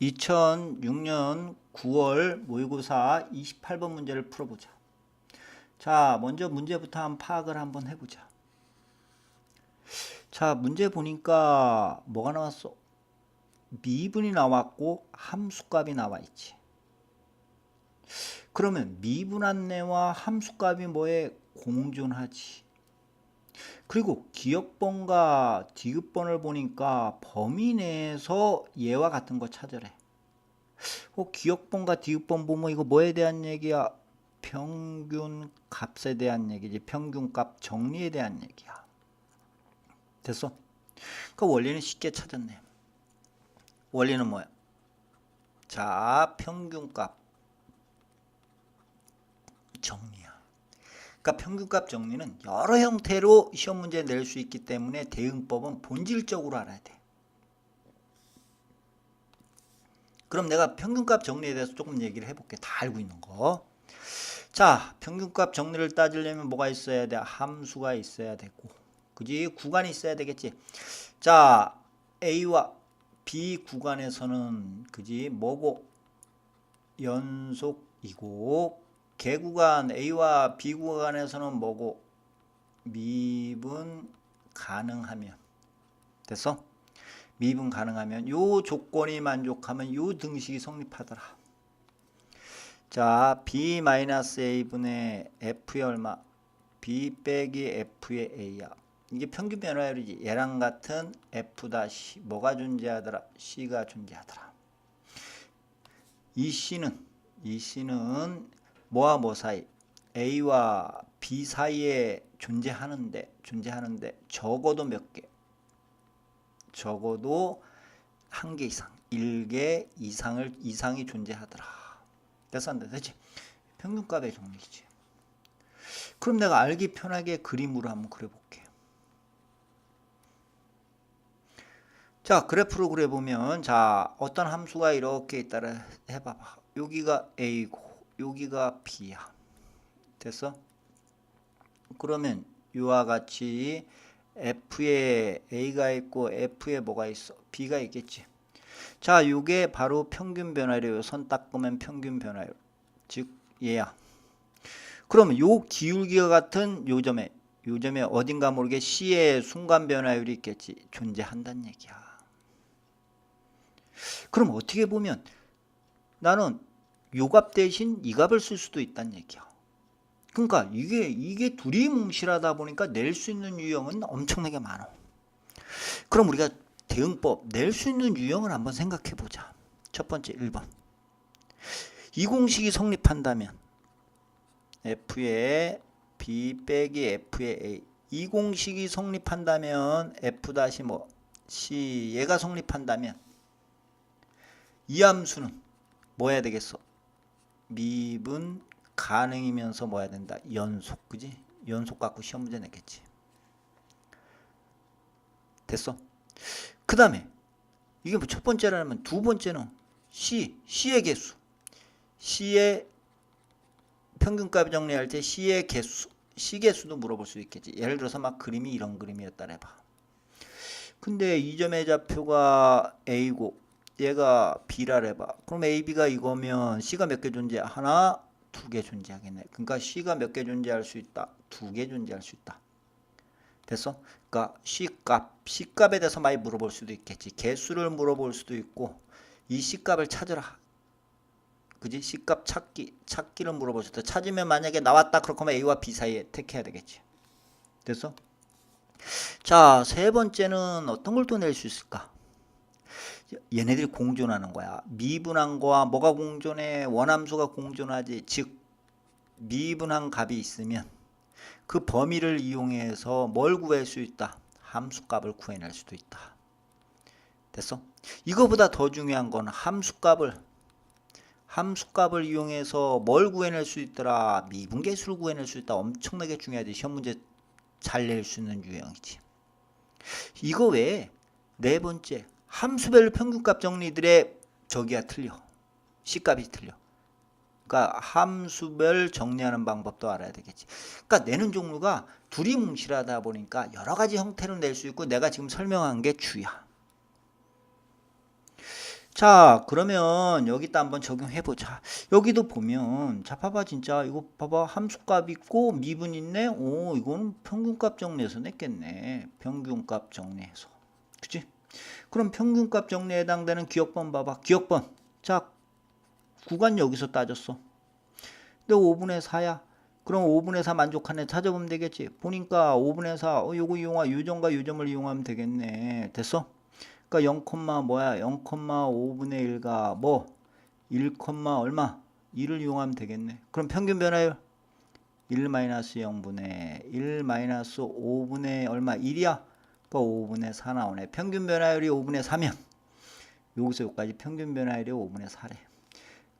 2006년 9월 모의고사 28번 문제를 풀어보자. 자, 먼저 문제부터 한번 파악을 한번 해보자. 자, 문제 보니까 뭐가 나왔어? 미분이 나왔고 함수값이 나와 있지. 그러면 미분한내와 함수값이 뭐에 공존하지. 그리고 기억번과 디귿번을 보니까 범위 내에서 얘와 같은 거 찾으래. 어, 기억번과 디귿번 보면 이거 뭐에 대한 얘기야? 평균 값에 대한 얘기지. 평균 값 정리에 대한 얘기야. 됐어? 그 원리는 쉽게 찾았네. 원리는 뭐야? 자, 평균 값 정리야. 그러니까 평균값 정리는 여러 형태로 시험 문제 낼 수 있기 때문에 대응법은 본질적으로 알아야 돼. 그럼 내가 평균값 정리에 대해서 조금 얘기를 해볼게. 다 알고 있는 거. 자, 평균값 정리를 따지려면 뭐가 있어야 돼? 함수가 있어야 되고, 그지? 구간이 있어야 되겠지. 자, A와 B 구간에서는 그지? 뭐고? 연속이고 개구간 A와 B 구간에서는 뭐고 미분 가능하면 됐어? 미분 가능하면 요 조건이 만족하면 요 등식이 성립하더라. 자, B-A분의 F의 얼마? B 빼기 F의 A야. 이게 평균 변화율이지. 얘랑 같은 F 다시 뭐가 존재하더라? C가 존재하더라. 이 C는 이 C는 뭐와 뭐 사이? A와 B 사이에 존재하는데 존재하는데 적어도 몇 개? 적어도 한 개 이상, 1개 이상을 이상이 존재하더라. 됐어 안 돼? 됐지? 평균값의 정리지. 그럼 내가 알기 편하게 그림으로 한번 그려볼게. 자, 그래프로 그려보면 자, 어떤 함수가 이렇게 있다라 해봐봐. 여기가 A고 여기가 B야. 됐어? 그러면 이와 같이 F에 A가 있고 F에 뭐가 있어? B가 있겠지. 자, 요게 바로 평균 변화율이에요. 선 닦으면 평균 변화율. 즉 얘야. 그러면 요 기울기와 같은 요 점에 요 점에 어딘가 모르게 C의 순간 변화율이 있겠지. 존재한다는 얘기야. 그럼 어떻게 보면 나는 요값 대신 이 값을 쓸 수도 있다는 얘기야. 그러니까 이게 이게 둘이 뭉실하다 보니까 낼 수 있는 유형은 엄청나게 많아. 그럼 우리가 대응법 낼 수 있는 유형을 한번 생각해 보자. 첫 번째 1번. 이 공식이 성립한다면 f의 b 빼기 f의 a 이 공식이 성립한다면 f 다시 뭐 c 얘가 성립한다면 이 함수는 뭐 해야 되겠어? 미분 가능이면서 뭐 해야 된다? 연속 그지? 연속 갖고 시험 문제 냈겠지. 됐어? 그 다음에 이게 뭐 첫 번째라면 두 번째는 C, C의 개수. C의 평균값 정리할 때 C의 개수, C 개수도 물어볼 수 있겠지. 예를 들어서 막 그림이 이런 그림이었다 해봐. 근데 이 점의 좌표가 A고 얘가 B라 해봐. 그럼 A, B가 이거면 C가 몇 개 존재? 하나, 두 개 존재하겠네. 그러니까 C가 몇 개 존재할 수 있다? 두 개 존재할 수 있다. 됐어? 그러니까 C값, C값에 대해서 많이 물어볼 수도 있겠지. 개수를 물어볼 수도 있고 이 C값을 찾으라. 그지? C값 찾기, 찾기를 물어볼 수도 있다. 찾으면 만약에 나왔다 그렇다면 A와 B 사이에 택해야 되겠지. 됐어? 자, 세 번째는 어떤 걸 또 낼 수 있을까? 얘네들이 공존하는 거야. 미분한 거와 뭐가 공존해? 원함수가 공존하지. 즉 미분한 값이 있으면 그 범위를 이용해서 뭘 구할 수 있다? 함수값을 구해낼 수도 있다. 됐어? 이거보다 더 중요한 건 함수값을 함수값을 이용해서 뭘 구해낼 수 있더라? 미분계수를 구해낼 수 있다. 엄청나게 중요하지. 시험 문제 잘 낼 수 있는 유형이지. 이거 외에 네 번째 함수별 평균값 정리들의 저기가 틀려. C값이 틀려. 그러니까 함수별 정리하는 방법도 알아야 되겠지. 그러니까 내는 종류가 둘이 뭉실하다 보니까 여러 가지 형태로 낼 수 있고 내가 지금 설명한 게 주야. 자, 그러면 여기다 한번 적용해 보자. 여기도 보면 자, 봐봐 진짜 이거 봐봐 함수값 있고 미분 있네. 오, 이거는 평균값 정리해서 냈겠네. 평균값 정리해서. 그치? 그럼 평균값 정리에 해당되는 기억번 봐봐. 기억번. 자, 구간 여기서 따졌어. 근데 5분의 4야. 그럼 5분의 4 만족하네 찾아보면 되겠지. 보니까 5분의 4, 어, 요거 이용하, 요점과 요점을 이용하면 되겠네. 됐어? 그러니까 0, 뭐야? 0,5분의 1가 뭐? 1, 얼마? 2를 이용하면 되겠네. 그럼 평균 변화율 1 마이너스 0분의 1 마이너스 5분의 얼마? 1이야? 그러니까 5분의 4 나오네. 평균 변화율이 5분의 4면 여기서 여기까지 평균 변화율이 5분의 4래.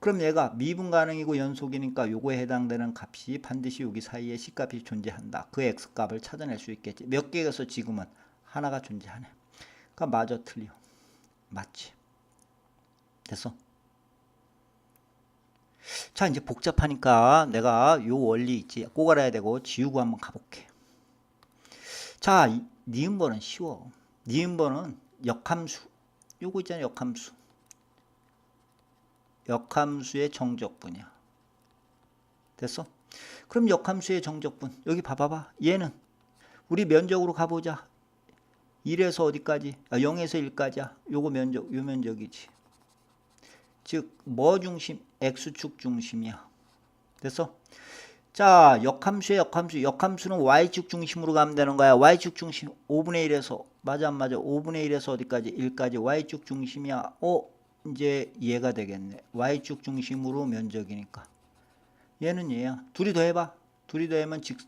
그럼 얘가 미분 가능이고 연속이니까 요거에 해당되는 값이 반드시 여기 사이에 C값이 존재한다. 그 X값을 찾아낼 수 있겠지. 몇 개에서 지금은 하나가 존재하네. 그러니까 맞아 틀려. 맞지. 됐어. 자 이제 복잡하니까 내가 요 원리 있지 꼭 알아야 되고 지우고 한번 가볼게. 자 이- 니은번은 쉬워. 니은번은 역함수. 요거 있잖아 역함수. 역함수의 정적 분이야. 됐어? 그럼 역함수의 정적분 여기 봐봐봐. 얘는 우리 면적으로 가보자. 1에서 어디까지? 아, 0에서 1까지야. 요거 면적, 요 면적이지. 즉, 뭐 중심? x축 중심이야. 됐어? 자, 역함수의 역함수. 역함수는 y축 중심으로 가면 되는 거야. y축 중심 5분의 1에서 맞아 안 맞아? 5분의 1에서 어디까지? 1까지 y축 중심이야. 어, 이제 얘가 되겠네. y축 중심으로 면적이니까. 얘는 얘야. 둘이 더해 봐. 둘이 더하면 직,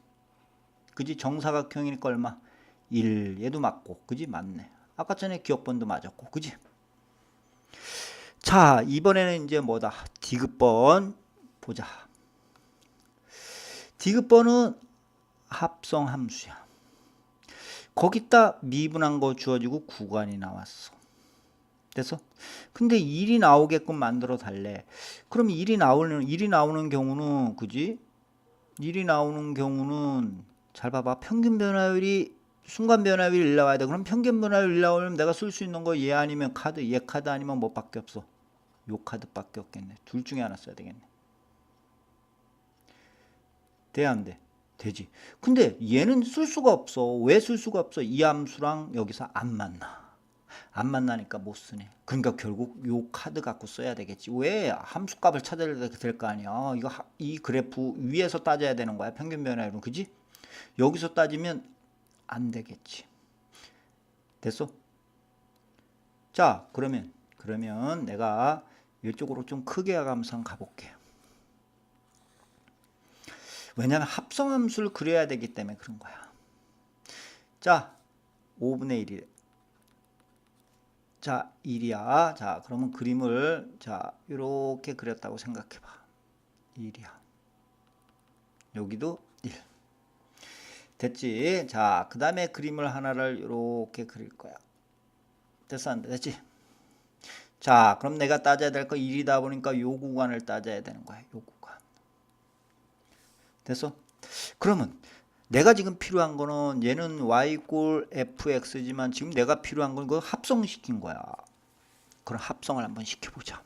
그지? 정사각형이니까 얼마? 1 얘도 맞고 그지 맞네 아까 전에 기억번도 맞았고 그지 자 이번에는 이제 뭐다 디귿번 보자 디귿번은 합성 함수야 거기다 미분한 거 주어지고 구간이 나왔어 됐어? 근데 1이 나오게끔 만들어 달래 그럼 1이 나오는 1이 나오는 경우는 그지 1이 나오는 경우는 잘 봐봐 평균 변화율이 순간 변화율이 1 나와야 돼. 그럼 평균 변화율 1 나오려면 내가 쓸 수 있는 거 얘 아니면 카드, 얘 카드 아니면 뭐밖에 없어. 요 카드밖에 없겠네. 둘 중에 하나 써야 되겠네. 돼, 안 돼? 되지. 근데 얘는 쓸 수가 없어. 왜 쓸 수가 없어? 이 함수랑 여기서 안 만나. 안 만나니까 못 쓰네. 그러니까 결국 요 카드 갖고 써야 되겠지. 왜 함수 값을 찾아야 될 거 아니야. 이거 하- 이 그래프 위에서 따져야 되는 거야. 평균 변화율은 그지? 여기서 따지면 안 되겠지. 됐어? 자, 그러면 그러면 내가 이쪽으로 좀 크게 가면서 한번 가볼게. 왜냐하면 합성함수를 그려야 되기 때문에 그런 거야. 자, 5분의 1이 자, 1이야. 자, 그러면 그림을 자, 이렇게 그렸다고 생각해 봐. 1이야. 여기도 1. 됐지? 자, 그 다음에 그림을 하나를 이렇게 그릴 거야. 됐어? 안 돼? 됐지? 자, 그럼 내가 따져야 될 거 1이다 보니까 요 구간을 따져야 되는 거야. 요 구간. 됐어? 그러면 내가 지금 필요한 거는 얘는 y 꼴 fx지만 지금 내가 필요한 건 그거 합성시킨 거야. 그럼 합성을 한번 시켜보자.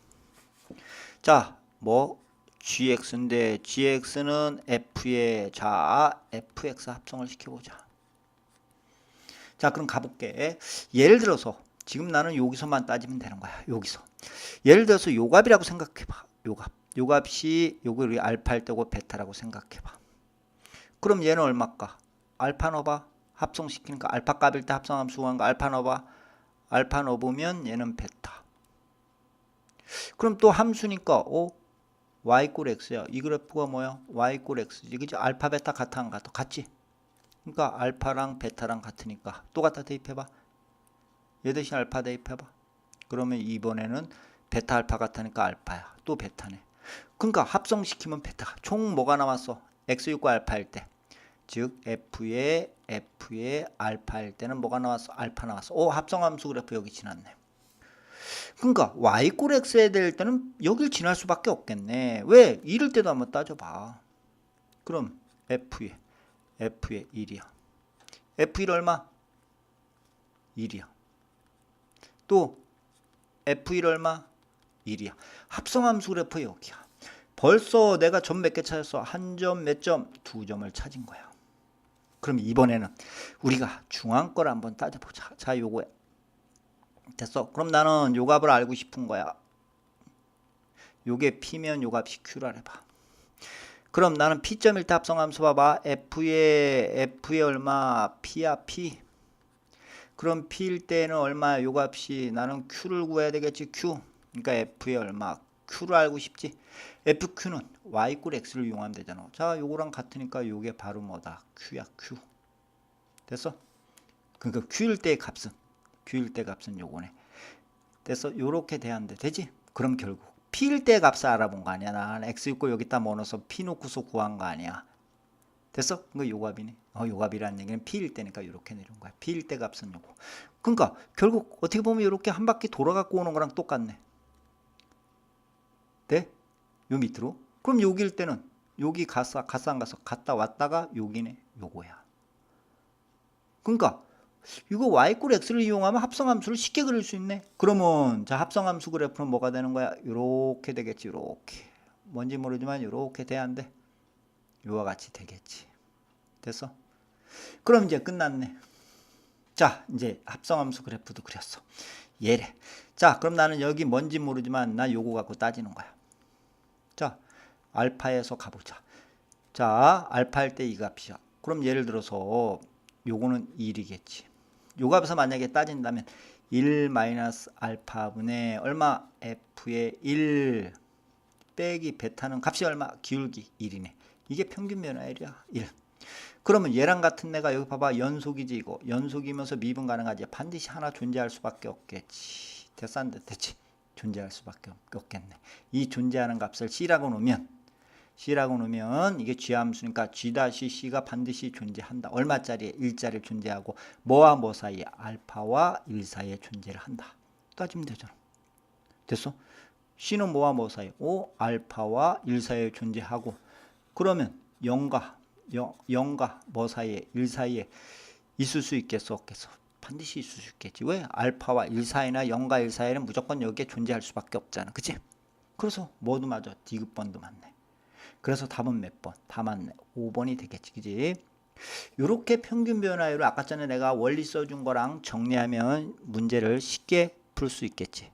자, 뭐 gx인데 gx는 f의 자 fx 합성을 시켜보자. 자 그럼 가볼게. 예를 들어서 지금 나는 여기서만 따지면 되는 거야. 여기서. 예를 들어서 요 값이라고 생각해봐. 요 값. 요 값이 요거 우리 알파일 때고 베타라고 생각해봐. 그럼 얘는 얼마까? 알파 넣어봐. 합성시키니까 알파 값일 때 합성함수 구한 거 알파 넣어봐. 알파 넣어보면 얘는 베타. 그럼 또 함수니까 어? y 꼴 x야. 이 그래프가 뭐야? y 꼴 x지. 그지? 알파 베타 같아 안 같아? 같지? 그러니까 알파랑 베타랑 같으니까 또 갖다 대입해봐. 얘 대신 알파 대입해봐. 그러면 이번에는 베타 알파 같으니까 알파야. 또 베타네. 그러니까 합성시키면 베타가 총 뭐가 나왔어? x 6과 알파일 때. 즉 f의 f의 알파일 때는 뭐가 나왔어? 알파 나왔어. 오 합성함수 그래프 여기 지났네. 그러니까 y 꼴 x에 될 때는 여길 지날 수밖에 없겠네. 왜? 이럴 때도 한번 따져봐. 그럼 f의 f의 1이야. f1 얼마? 1이야. 또 f1 얼마? 1이야. 합성함수 그래프 여기야. 벌써 내가 점 몇 개 찾았어? 한 점, 몇 점? 두 점을 찾은 거야. 그럼 이번에는 우리가 중앙 걸 한번 따져보자. 자, 요거야. 됐어. 그럼 나는 요 값을 알고 싶은 거야. 요게 P면 요 값이 Q라 해봐. 그럼 나는 P.1대 합성함수 봐봐. F의 F의 얼마? P야 P. 그럼 P일 때는 얼마야? 요 값이 나는 Q를 구해야 되겠지. Q. 그러니까 F의 얼마? Q를 알고 싶지. FQ는 Y 꼴 X를 이용하면 되잖아. 자, 요거랑 같으니까 요게 바로 뭐다? Q야 Q. 됐어? 그러니까 Q일 때의 값은 Q일 때 값은 요거네. 됐어? 요렇게 돼야한대. 되지? 그럼 결국 P일 때 값을 알아본 거 아니야. 난 X 있고 여기다 뭐 넣어서 P 놓고서 구한 거 아니야. 됐어? 그거 요 값이네. 어, 요 값이라는 얘기는 P일 때니까 요렇게 내려온 거야. P일 때 값은 요거. 그러니까 결국 어떻게 보면 요렇게 한 바퀴 돌아갖고 오는 거랑 똑같네. 네? 요 밑으로. 그럼 여기일 때는 여기 가서 가서 안 가서 갔다 왔다가 여기네. 요거야. 그러니까 이거 y 꼴 x를 이용하면 합성함수를 쉽게 그릴 수 있네. 그러면 자 합성함수 그래프는 뭐가 되는 거야? 요렇게 되겠지. 요렇게. 뭔지 모르지만 요렇게 돼야 안 돼. 요와 같이 되겠지. 됐어? 그럼 이제 끝났네. 자, 이제 합성함수 그래프도 그렸어. 얘래. 자, 그럼 나는 여기 뭔지 모르지만 나 요거 갖고 따지는 거야. 자, 알파에서 가보자. 자, 알파일 때 이 값이야. 그럼 예를 들어서 요거는 1이겠지. 요 값에서 만약에 따진다면 1 마이너스 알파분의 얼마 f의 1 빼기 베타는 값이 얼마 기울기 1이네. 이게 평균 변화율이야. 1. 그러면 얘랑 같은 애가 여기 봐봐 연속이지 이거 연속이면서 미분 가능하지 반드시 하나 존재할 수밖에 없겠지 됐어 안 됐지 존재할 수밖에 없- 없겠네. 이 존재하는 값을 C라고 놓으면 C라고 놓으면 이게 G함수니까 G-C가 반드시 존재한다. 얼마짜리에 1짜리 존재하고 뭐와 뭐 사이에 알파와 1 사이에 존재를 한다. 따지면 되잖아. 됐어? C는 뭐와 뭐 사이에 오 알파와 1 사이에 존재하고 그러면 0과 0, 과 뭐 사이에 1 사이에 있을 수 있겠어 없겠어 반드시 있을 수 있겠지. 왜? 알파와 1 사이나 0과 1 사이는 무조건 여기에 존재할 수밖에 없잖아. 그치? 그래서 뭐도 맞아? 디귿번도 맞네. 그래서 답은 몇 번? 다 맞네. 5번이 되겠지. 그지 요렇게 평균 변화율을 아까 전에 내가 원리 써준 거랑 정리하면 문제를 쉽게 풀 수 있겠지